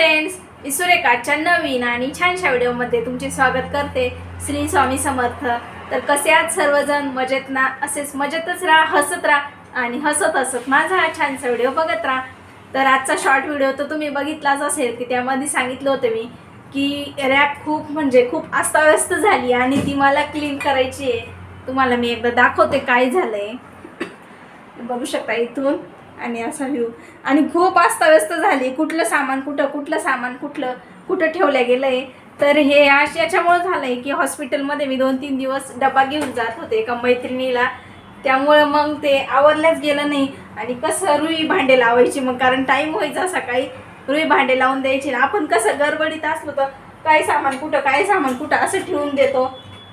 Friends मी सुरेखाच्या नवीन आणि छानशा व्हिडिओमध्ये तुमचे स्वागत करते. श्री स्वामी समर्थ. तर कसे आहात सर्वजण? मजेत ना? असेच मजेतच राहा हसत राहा आणि हसत हसत माझा हा छानसा व्हिडिओ बघत राहा. तर आजचा शॉर्ट व्हिडिओ तर तुम्ही बघितलाच असेल की त्यामध्ये सांगितलं होतं मी की रॅप खूप म्हणजे खूप अस्ताव्यस्त झाली आणि ती मला क्लीन करायची आहे. तुम्हाला मी एकदा दाखवते काय झालंय. बघू शकता इथून. आणि असा व्ह्यू आणि खूप अस्ताव्यस्त झाली. कुठलं सामान कुठं कुठलं सामान कुठलं कुठं ठेवलं गेलं आहे तर हे अश याच्यामुळं झालं आहे की हॉस्पिटलमध्ये मी दोन तीन दिवस डबा घेऊन जात होते एका मैत्रिणीला. त्यामुळं मग ते आवरल्याच गेलं नाही. आणि कसं रुई भांडे लावायची मग कारण टाईम व्हायचा सकाळी रुई भांडे लावून द्यायची ना. आपण कसं गडबडीत असलो तर काय सामान कुठं काय सामान कुठं असं ठेवून देतो.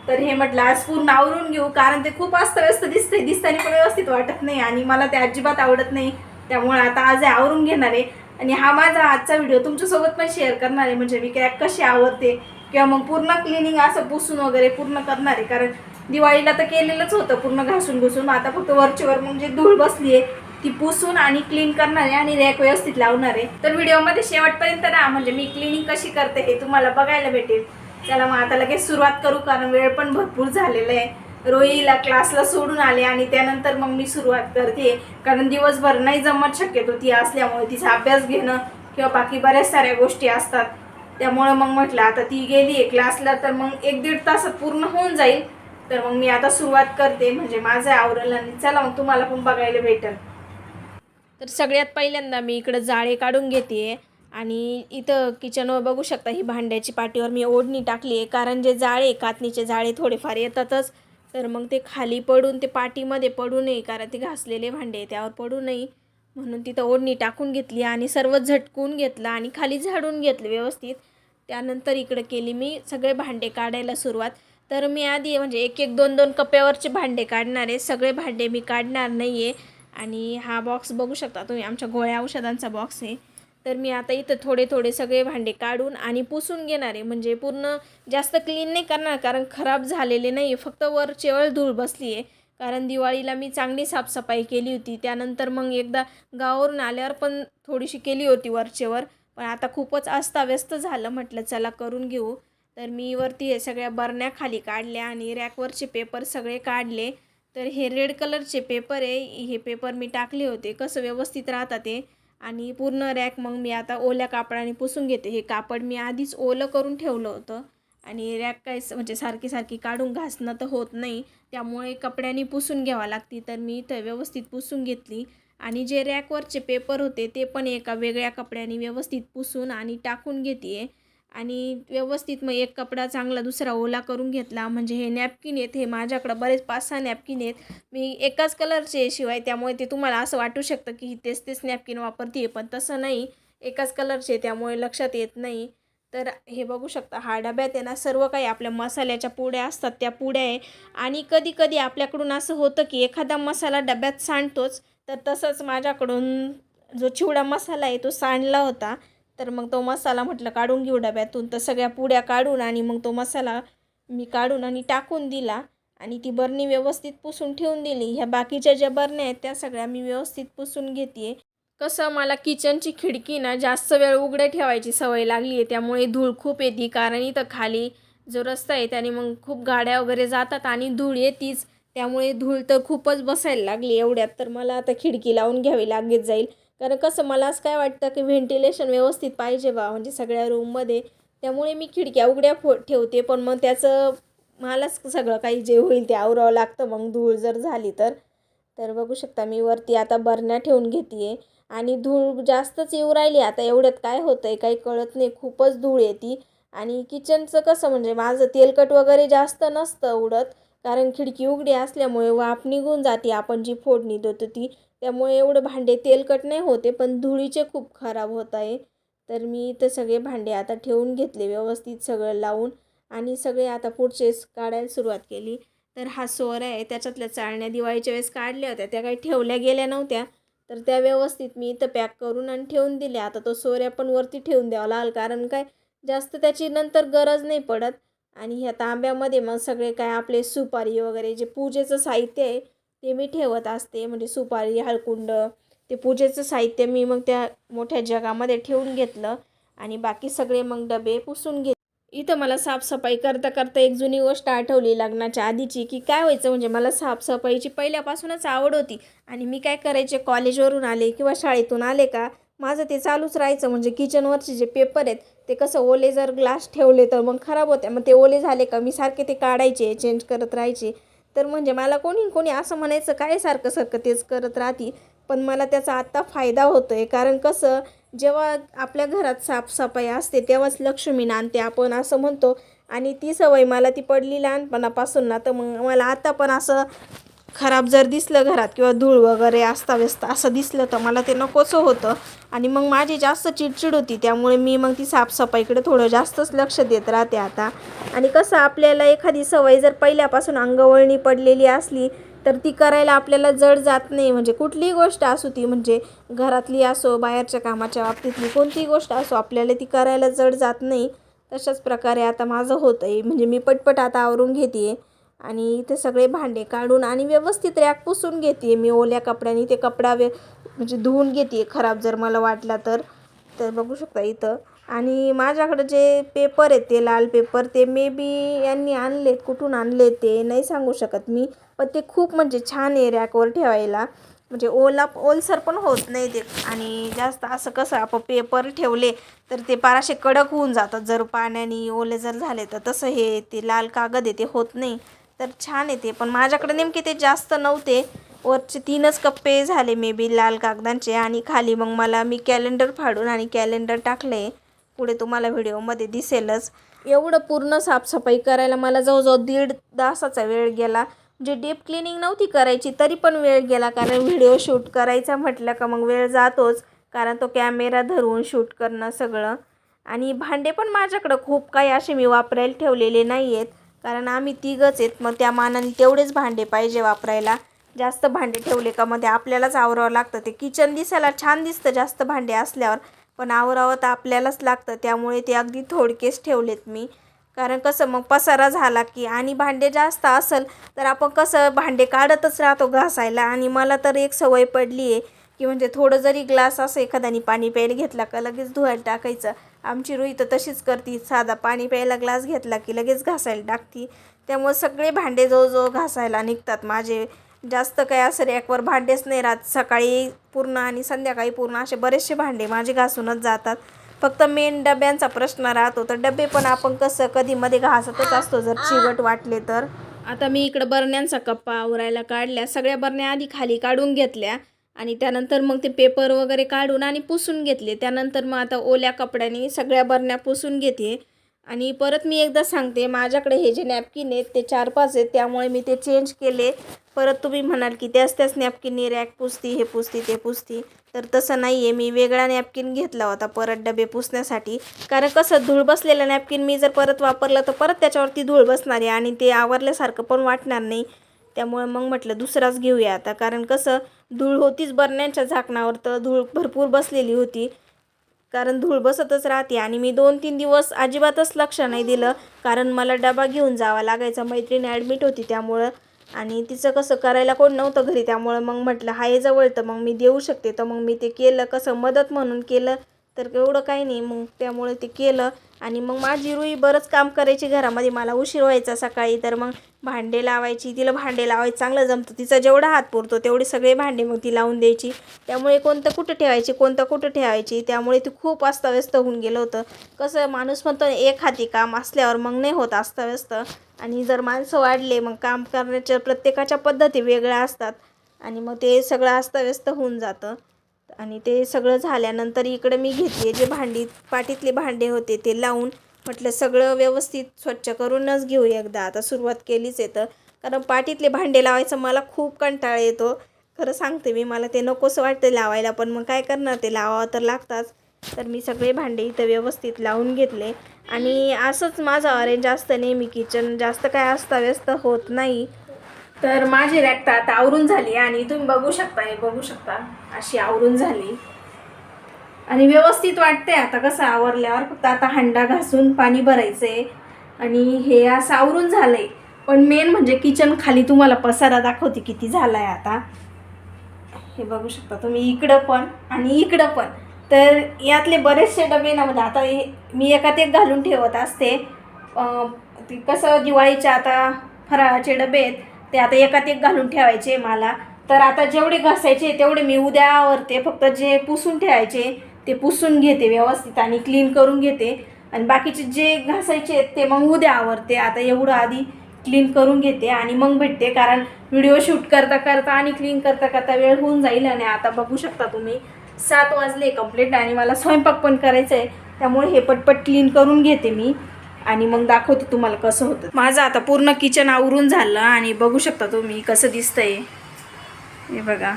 तर हे म्हटलं आज पूर्ण आवरून घेऊ कारण ते खूप अस्तव्यस्त दिसतंय दिसताना पण व्यवस्थित वाटत नाही आणि मला ते अजिबात आवडत नाही. त्यामुळे आता आज आवरून घेणार आहे. आणि हा माझा आजचा व्हिडिओ तुमच्यासोबत पण शेअर करणार आहे. म्हणजे मी क्रॅक कशी आवडते किंवा मग पूर्ण क्लिनिंग असं पुसून वगैरे पूर्ण करणार आहे. कारण दिवाळीला तर केलेलंच होतं पूर्ण घासून घुसून. आता फक्त वरचीवर मग जी धूळ बसली आहे ती पुसून आणि क्लीन करणार आहे आणि रॅक व्यवस्थित लावणार आहे. तर व्हिडिओमध्ये शेवटपर्यंत राहा. म्हणजे मी क्लिनिंग कशी करते हे तुम्हाला बघायला भेटेल. चला मग आता लगेच सुरुवात करू कारण वेळ पण भरपूर झालेला आहे. रोईला क्लासला सोडून आले आणि त्यानंतर मग मी सुरुवात करते. कारण दिवसभर नाही जमत शक्यतो ती असल्यामुळे तिचा अभ्यास घेणं किंवा बाकी बऱ्याच साऱ्या गोष्टी असतात. त्यामुळं मग म्हटलं आता ती गेली आहे क्लासला तर मग एक दीड तासात पूर्ण होऊन जाईल. तर मग मी आता सुरुवात करते म्हणजे माझं आवरलं आणि चला मग तुम्हाला पण बघायला भेटेल. तर सगळ्यात पहिल्यांदा मी इकडं जाळे काढून घेते. आणि इथं किचनवर बघू शकता ही भांड्याची पाटीवर मी ओढणी टाकली आहे. कारण जे जाळे कातणीचे जाळे थोडेफार येतातच. तर मग ते खाली पडून ते पाटीमध्ये पडू नये कारण ते घासलेले भांडे त्यावर पडू नये. म्हणून तिथं ओढणी टाकून घेतली आणि सर्व झटकून घेतलं आणि खाली झाडून घेतलं व्यवस्थित. त्यानंतर इकडं केली मी सगळे भांडे काढायला सुरुवात. तर मी आधी म्हणजे एक एक दोन दोन कप्प्यावरचे भांडे काढणार आहे. सगळे भांडे मी काढणार नाही आहे आणि हा बॉक्स बघू शकता तुम्ही आमच्या गोळ्या औषधांचा बॉक्स आहे. तर मी आता इथं थोडे थोडे सगळे भांडे काढून आणि पुसून घेणार आहे. म्हणजे पूर्ण जास्त क्लीन नाही करणार कारण खराब झालेले नाही फक्त वर चेवळ धूळ बसली आहे कारण दिवाळीला मी चांगली साफसफाई केली होती. त्यानंतर मग एकदा गावावरून आल्यावर पण थोडीशी केली होती वरचेवर पण आता खूपच अस्ताव्यस्त झालं. म्हटलं चला करून घेऊ. तर मी वरती हे सगळ्या बरण्या खाली काढल्या आणि रॅकवरचे पेपर सगळे काढले. तर हे रेड कलरचे पेपर आहे. हे पेपर मी टाकले होते. कसं व्यवस्थित राहतात ते. आणि पूर्ण रॅक मग मी आता ओल्या कापडाने पुसून घेते. हे कापड मी आधीच ओलं करून ठेवलं होतं. आणि रॅक काय म्हणजे सारखी सारखी काढून घासणं तर होत नाही. त्यामुळे कपड्याने पुसून घ्यावा लागते. तर मी इथं व्यवस्थित पुसून घेतली. आणि जे रॅकवरचे पेपर होते ते पण एका वेगळ्या कपड्याने व्यवस्थित पुसून आणि टाकून घेते आणि व्यवस्थित मग एक कपडा चांगला दुसरा ओला करून घेतला. म्हणजे हे नॅपकिन आहेत हे माझ्याकडं बरेच पाच सहा नॅपकिन आहेत. मी एकाच कलरचे शिवाय त्यामुळे ते तुम्हाला असं वाटू शकतं की ही तेच तेच नॅपकिन वापरते पण तसं नाही. एकाच कलरचे त्यामुळे लक्षात येत नाही. तर हे बघू शकता हा डब्यात आहे ना सर्व काही आपल्या मसाल्याच्या पुड्या असतात त्या पुड्या आहे. आणि कधी कधी आपल्याकडून असं होतं की एखादा मसाला डब्यात सांडतोच तर तसंच माझ्याकडून जो चिवडा मसाला आहे तो सांडला होता. तर मग तो मसाला म्हटलं काढून घेऊ डब्यातून. तर सगळ्या पुड्या काढून आणि मग तो मसाला मी काढून आणि टाकून दिला आणि ती बरणी व्यवस्थित पुसून ठेवून दिली. ह्या बाकीच्या ज्या बरण्या आहेत त्या सगळ्या मी व्यवस्थित पुसून घेते कसं मला किचनची खिडकी ना जास्त वेळ उघडे ठेवायची सवय लागली आहे त्यामुळे धूळ खूप येते. कारण इथं खाली जो रस्ता आहे त्याने मग खूप गाड्या वगैरे जातात आणि धूळ येतीच. त्यामुळे धूळ तर खूपच बसायला लागली एवढ्यात. तर मला आता खिडकी लावून घ्यावी लागेल जाईल. कारण कसं मला असं काय वाटतं की व्हेंटिलेशन व्यवस्थित पाहिजे बा म्हणजे सगळ्या रूममध्ये त्यामुळे मी खिडक्या उघड्या फो ठेवते पण मग त्याचं मलाच सगळं काही जे होईल ते आवरावं लागतं. मग धूळ जर झाली तर. तर बघू शकता मी वरती आता बरण्या ठेवून घेते आणि धूळ जास्तच येऊ राहिली आता एवढ्यात काय होतं आहे काही कळत नाही. खूपच धूळ येते. आणि किचनचं कसं म्हणजे माझं तेलकट वगैरे जास्त नसतं उडत. कारण खिडकी उघडी असल्यामुळे वाफ निघून जाते. आपण जी फोडणी देतो ती त्यामुळे एवढं भांडे तेलकट नाही होते पण धुळीचे खूप खराब होत आहे. तर मी इथं सगळे भांडे आता ठेवून घेतले व्यवस्थित सगळं लावून आणि सगळे आता पुढचे काढायला सुरुवात केली. तर हा सोर आहे त्याच्यातल्या चाळण्या दिवाळीच्या वेळेस काढल्या होत्या त्या काही ठेवल्या गेल्या नव्हत्या. तर त्या व्यवस्थित मी इथं पॅक करून आणि ठेवून दिल्या. आता तो सोऱ्या पण वरती ठेवून द्यावा लागेल कारण काय जास्त त्याची नंतर गरज नाही पडत. आणि ह्या तांब्यामध्ये मग सगळे काय आपले सुपारी वगैरे जे पूजेचं साहित्य आहे ते मी ठेवत असते. म्हणजे सुपारी हळकुंड ते पूजेचं साहित्य मी मग त्या मोठ्या जगामध्ये ठेवून घेतलं आणि बाकी सगळे मग डबे पुसून घेत इथं मला साफसफाई करता करता एक जुनी गोष्ट आठवली लग्नाच्या आधीची की काय व्हायचं म्हणजे मला साफसफाईची पहिल्यापासूनच आवड होती. आणि मी काय करायचे कॉलेजवरून आले किंवा शाळेतून आले का माझं ते चालूच राहायचं. म्हणजे किचनवरचे जे पेपर आहेत ते कसं ओले जर ग्लास ठेवले तर मग खराब होते. मग ते ओले झाले का मी सारखे ते काढायचे चेंज करत राहायचे. तर म्हणजे मला कोणी कोणी असं म्हणायचं काय सारखं सारखं तेच करत राहती? पण मला त्याचा आत्ता फायदा होतो आहे कारण कसं जेव्हा आपल्या घरात साफसफाई असते तेव्हाच लक्ष्मी नांदते आपण असं म्हणतो. आणि ती सवय मला ती पडली लहानपणापासून ना तर मग मला आता पण असं खराब जर दिसलं घरात किंवा धूळ वगैरे अस्ताव्यस्त असं दिसलं तर मला ते नकोसं होतं. आणि मग माझी जास्त चिडचिड होती त्यामुळे मी मग ती साफसफाईकडे थोडं जास्तच लक्ष देत राहते आता. आणि कसं आपल्याला एखादी सवय जर पहिल्यापासून अंगवळणी पडलेली असली तर ती करायला आपल्याला जड जात नाही. म्हणजे कुठलीही गोष्ट असू ती म्हणजे घरातली असो बाहेरच्या कामाच्या बाबतीतली कोणतीही गोष्ट असो आपल्याला ती करायला जड जात नाही. तशाच प्रकारे आता माझं होतं आहे म्हणजे मी पटपट आता आवरून घेते आहे आणि इथे सगळे भांडे काढून आणि व्यवस्थित रॅक पुसून घेते मी ओल्या कपड्याने. ते कपडा वे म्हणजे धुवून घेते खराब जर मला वाटला तर. तर बघू शकता इथं. आणि माझ्याकडे जे पेपर आहेत ते लाल पेपर ते मे बी यांनी आणलेत. कुठून आणले ते नाही सांगू शकत मी. पण ते खूप म्हणजे छान आहे रॅकवर ठेवायला. म्हणजे ओला ओलसर पण होत नाही ते. आणि जास्त असं कसं आपण पेपर ठेवले तर ते पाराशे कडक होऊन जातात. जर पाण्याने ओले जर झाले तर तसं हे ते लाल कागद आहे ते होत नाही. तर छान येते पण माझ्याकडे नेमके ते जास्त नव्हते. वरचे तीनच कप्पे झाले मे बी लाल कागदांचे आणि खाली मग मला मी कॅलेंडर फाडून आणि कॅलेंडर टाकले पुढे तुम्हाला व्हिडिओमध्ये दिसेलच. एवढं पूर्ण साफसफाई करायला मला जवळजवळ दीड तासाचा वेळ गेला. म्हणजे डीप क्लिनिंग नव्हती करायची तरी पण वेळ गेला. कारण व्हिडिओ शूट करायचा म्हटलं का मग वेळ जातोच. कारण तो कॅमेरा धरून शूट करणं सगळं. आणि भांडे पण माझ्याकडं खूप काही असे मी वापरायला ठेवलेले नाही आहेत कारण आम्ही तिघच आहेत मग त्या मानाने तेवढेच भांडे पाहिजे वापरायला. जास्त भांडे ठेवले का मग ते आपल्यालाच आवरावं लागतं. ते किचन दिसायला छान दिसतं जास्त भांडे असल्यावर पण आवरावं तर आपल्यालाच लागतं. त्यामुळे ते अगदी थोडकेच ठेवलेत मी. कारण कसं मग पसारा झाला की आणि भांडे जास्त असेल तर आपण कसं भांडे काढतच राहतो घासायला. आणि मला तर एक सवय पडली आहे की म्हणजे थोडं जरी ग्लास असं एखाद्याने पाणी प्यायला घेतला का लगेच धुवायला टाकायचं. आमची रुई तर तशीच करती. साधा पाणी प्यायला ग्लास घेतला की लगेच घासायला टाकती. त्यामुळे सगळे भांडे जवळजवळ घासायला निघतात. माझे जास्त काय असं रॅकवर भांडेच नाही राहत. सकाळी पूर्ण आणि संध्याकाळी पूर्ण असे बरेचसे भांडे माझे घासूनच जातात. फक्त मेन डब्यांचा प्रश्न राहतो. तर डबे पण आपण कसं कधी मध्ये घासतच असतो. जर चिवट वाटले तर. आता मी इकडं बरण्यांचा कप्पा आवरायला काढल्या. सगळ्या बरण्या आधी खाली काढून घेतल्या. आणि त्यानंतर मग ते पेपर वगैरे काढून आणि पुसून घेतले. त्यानंतर मग आता ओल्या कपड्याने सगळ्या बरण्या पुसून घेते. आणि परत मी एकदा सांगते माझ्याकडे हे जे नॅपकिन आहेत ते चार पाच आहेत त्यामुळे मी ते चेंज केले. परत तुम्ही म्हणाल की त्याच त्याच नॅपकिनने रॅक पुसती हे पुसती ते पुसती. तर तसं नाही आहे मी वेगळा नॅपकिन घेतला होता परत डबे पुसण्यासाठी. कारण कसं धूळ बसलेलं नॅपकिन मी जर परत वापरलं तर परत त्याच्यावरती धूळ बसणार आहे आणि ते आवरल्यासारखं पण वाटणार नाही. त्यामुळे मग म्हटलं दुसराच घेऊया आता. कारण कसं धूळ होतीच बरण्यांच्या झाकणावर तर धूळ भरपूर बसलेली होती. कारण धूळ बसतच राहते. आणि मी दोन तीन दिवस अजिबातच लक्ष नाही दिलं. कारण मला डबा घेऊन जावा लागायचा. मैत्रीण ॲडमिट होती त्यामुळं. आणि तिचं कसं करायला कोण नव्हतं घरी. त्यामुळं मग म्हटलं हाय जवळ तर मग मी देऊ शकते. तर मग मी ते केलं. कसं मदत म्हणून केलं. तर एवढं काही नाही. मग त्यामुळे ते केलं आणि मग माझी रुई बरंच काम करायची घरामध्ये. मला उशीर व्हायचा सकाळी. तर मग भांडे लावायची. तिला भांडे लावायचं. चांगलं जमतं. तिचा जेवढा हात पुरतो तेवढे सगळे भांडे मग ती लावून द्यायची. त्यामुळे कोणतं कुठं ठेवायची कोणतं कुठं ठेवायची त्यामुळे ती खूप अस्ताव्यस्त होऊन गेलं होतं. कसं माणूस म्हणतो एक हाती काम असल्यावर मग नाही होत अस्ताव्यस्त. आणि जर माणसं वाढले मग काम करण्याच्या प्रत्येकाच्या पद्धती वेगळ्या असतात. आणि मग ते सगळं अस्ताव्यस्त होऊन जातं. आणि ते सगळं झाल्यानंतर इकडे मी घेतले जे भांडी पाटीतले भांडे होते ते लावून म्हटलं सगळं व्यवस्थित स्वच्छ करूनच घेऊ एकदा. आता सुरुवात केलीच येतं कारण पाटीतले भांडे लावायचं मला खूप कंटाळा येतो. खरं सांगते मी मला ते नकोसं वाटतं लावायला पण मग काय करणार ते? लावावं तर लागताच. तर मी सगळे भांडे इथं व्यवस्थित लावून घेतले. आणि असंच माझं अरेंज असतं नेहमी किचन जास्त काय अस्ताव्यस्त होत नाही. तर माझी रॅक आता आवरून झाली आणि तुम्ही बघू शकता हे बघू शकता अशी आवरून झाली. आणि व्यवस्थित वाटते आता कसं आवरल्यावर फक्त आता हंडा घासून पाणी भरायचंय आणि हे असं आवरून झालंय. पण मेन म्हणजे किचन खाली तुम्हाला पसारा दाखवते किती झालाय आता. हे बघू शकता तुम्ही इकडं पण आणि इकडं पण. तर यातले बरेचसे डबे ना म्हणजे आता मी एकात एक घालून ठेवत असते. ते कसं दिवाळीच्या आता फराळाचे डबे आहेत ते आता एकात एक घालून ठेवायचे मला. तर आता जेवढे घासायचे तेवढे मी उद्या आवरते फक्त जे पुसून ठेवायचे ते पुसून घेते व्यवस्थित आणि क्लीन करून घेते. आणि बाकीचे जे घासायचे आहेत ते मग उद्या आवरते आता एवढं आधी क्लीन करून घेते आणि मग भेटते. कारण व्हिडिओ शूट करता करता आणि क्लीन करता करता वेळ होऊन जाईल आणि आता बघू शकता तुम्ही सात वाजले कंप्लीट आणि मला स्वयंपाक पण करायचा आहे त्यामुळे हे पटपट क्लीन करून घेते मी. आणि मग दाखवते तुम्हाला कसं होतं. माझं आता पूर्ण किचन आवरून झालं आणि बघू शकता तुम्ही कसं दिसतंय. हे बघा.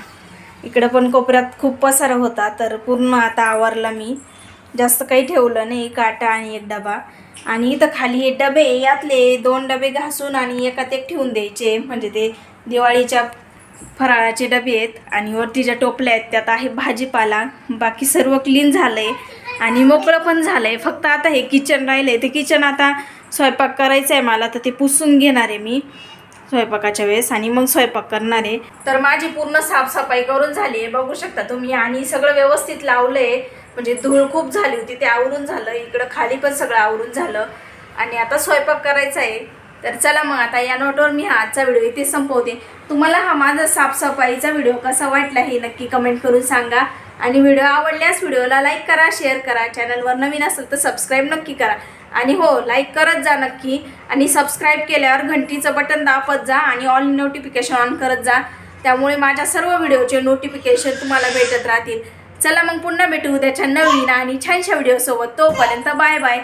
इकडं पण कोपऱ्यात खूप पसारा होता तर पूर्ण आता आवरला मी. जास्त काही ठेवलं नाही काटा आणि एक डबा. आणि इथं खाली हे डबे यातले दोन डबे घासून आणि एकात एक ठेवून द्यायचे. म्हणजे ते दिवाळीच्या फराळाचे डबे आहेत आणि वरती ज्या टोपल्या आहेत त्यात आहे भाजीपाला. बाकी सर्व क्लीन झालं आहे आणि मोकळं पण झालं आहे फक्त आता हे किचन राहिलं आहे ते किचन आता स्वयंपाक करायचं आहे मला तर ते पुसून घेणार आहे मी स्वयंपाकाच्या वेळेस आणि मग स्वयंपाक करणार आहे. तर माझी पूर्ण साफसफाई करून झाली आहे. बघू शकता तुम्ही आणि सगळं व्यवस्थित लावलं आहे म्हणजे धूळ खूप झाली होती ते आवरून झालं. इकडं खाली पण सगळं आवरून झालं. आणि आता स्वयंपाक करायचा आहे तर चला मग आता या नोटवर मी हा आजचा व्हिडिओ इथे संपवते. तुम्हाला हा माझा साफसफाईचा व्हिडिओ कसा वाटला हे नक्की कमेंट करून सांगा. आणि व्हिडिओ आवडल्यास व्हिडिओला लाईक करा शेअर करा. चॅनलवर नवीन असेल तर सबस्क्राईब नक्की करा. आणि हो लाईक करत जा नक्की. आणि सबस्क्राईब केल्यावर घंटीचं बटन दापत जा आणि ऑल नोटिफिकेशन ऑन करत जा. त्यामुळे माझ्या सर्व व्हिडिओचे नोटिफिकेशन तुम्हाला भेटत राहतील. चला मग पुन्हा भेटू उद्याच्या नवीन आणि छानशा व्हिडिओसोबत. तोपर्यंत बाय बाय